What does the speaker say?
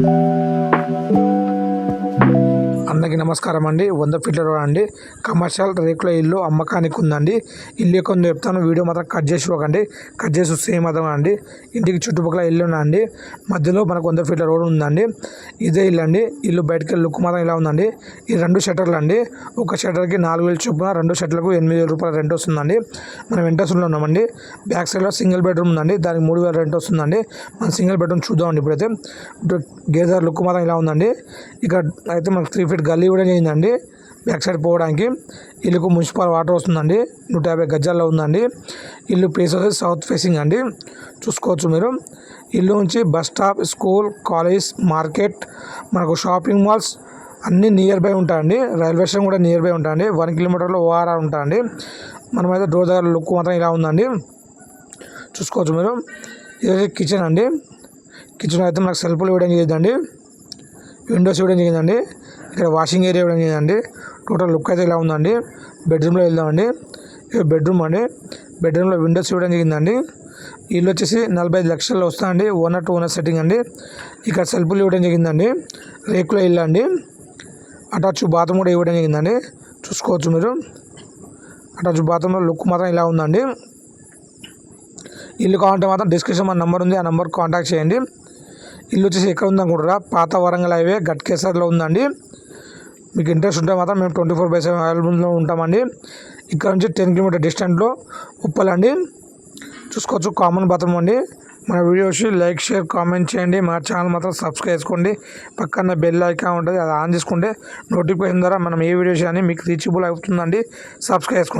Thank you. అందరికీ నమస్కారం అండి. వంద ఫీట్ల రోడ్ అండి. కమర్షియల్ రేకుల ఇల్లు అమ్మకానికి ఉందండి ఇల్లు ఎక్కువ చెప్తాను. వీడియో మాత్రం కట్ చేసి ఒకండి కట్ చేసి సేమ్ మాత్రం అండి ఇంటికి చుట్టుపక్కల ఇల్లు ఉందండి. మధ్యలో మనకు వంద ఫీట్ల రోడ్ ఉందండి. ఇదే ఇల్లు అండి. ఇల్లు బయటకి లుక్ మాత్రం ఇలా ఉందండి. ఈ రెండు షట్టర్లు అండి. ఒక షట్టర్కి నాలుగు వేలు చొప్పున రెండు షట్టర్లకు ఎనిమిది వేల రూపాయల రెంట్ వస్తుందండి. మనం వెంటర్స్లో ఉన్నామండి. బ్యాక్ సైడ్లో సింగిల్ బెడ్రూమ్ ఉందండి. దానికి మూడు వేల రెంట్ వస్తుందండి. మనం సింగిల్ బెడ్రూమ్ చూద్దామండి ఇప్పుడైతే. ఇప్పుడు గేదర్ లుక్ మాత్రం ఇలా ఉందండి. ఇక్కడ అయితే మనకు త్రీ ఫీట్ గల్లీ కూడా చేయిందండి బ్యాక్ సైడ్ పోవడానికి ఇల్లుకు మున్సిపల్ వాటర్ వస్తుందండి. నూట యాభై గజాల్లో ఉందండి. ఇల్లు ప్లేస్ వచ్చేసి సౌత్ ఫేసింగ్ అండి. చూసుకోవచ్చు మీరు. ఇల్లు నుంచి bus stop school college market మనకు షాపింగ్ మాల్స్ అన్నీ నియర్ బై ఉంటాయండి. రైల్వే స్టేషన్ కూడా నియర్ బై ఉంటాయండి. వన్ కిలోమీటర్లో ఓఆర్ఆర్ ఉంటాయండి. మనమైతే డోర్ దగ్గర లుక్ మాత్రం ఇలా ఉందండి. చూసుకోవచ్చు మీరు. ఇది కిచెన్ అండి. కిచెన్ అయితే మనకు సెల్ఫ్లు ఇవ్వడం చేయదండి విండోస్ ఇవ్వడం జరిగిందండి ఇక్కడ వాషింగ్ ఏరియా ఇవ్వడం జరిగిందండి టోటల్ లుక్ అయితే ఇలా ఉందండి. బెడ్రూమ్లో వెళ్దామండి. ఇది బెడ్రూమ్ అండి. బెడ్రూమ్లో విండోస్ ఇవ్వడం జరిగిందండి ఇల్లు వచ్చేసి నలభై ఐదు లక్షల్లో వస్తుందండి. ఓనర్ టు ఓనర్ సెట్టింగ్ అండి. ఇక్కడ సెల్ఫ్లు ఇవ్వడం జరిగిందండి రేకులో ఇల్లు అండి. అటాచ్ బాత్రూమ్ కూడా ఇవ్వడం జరిగిందండి. చూసుకోవచ్చు మీరు. అటాచ్ బాత్రూంలో లుక్ మాత్రం ఇలా ఉందండి. ఇల్లు కావాలంటే మాత్రం డిస్క్రిప్షన్ మన నెంబర్ ఉంది. ఆ నెంబర్కి కాంటాక్ట్ చేయండి. ఇల్లు వచ్చేసి ఎక్కడ ఉంది కూడా పాత వరంగల్ హైవే గట్కేసర్లో ఉందండి. మీకు ఇంట్రెస్ట్ ఉంటే మాత్రం మేము ట్వంటీ ఫోర్ బై సెవెన్ అవైలబుల్లో ఉంటామండి. ఇక్కడ నుంచి టెన్ కిలోమీటర్ డిస్టెంట్లో ఉప్పలండి. చూసుకోవచ్చు కామన్ బాత్రూమ్ అండి. మన వీడియోస్ లైక్ షేర్ కామెంట్ చేయండి. మా ఛానల్ మాత్రం సబ్స్క్రైబ్ చేసుకోండి. పక్కన బెల్ ఐకాన్ ఉంటుంది అది ఆన్ చేసుకుంటే నోటిఫికేషన్ ద్వారా మనం ఏ వీడియోస్ అని మీకు రీచబుల్ అవుతుందండి. సబ్స్క్రైబ్ చేసుకోండి.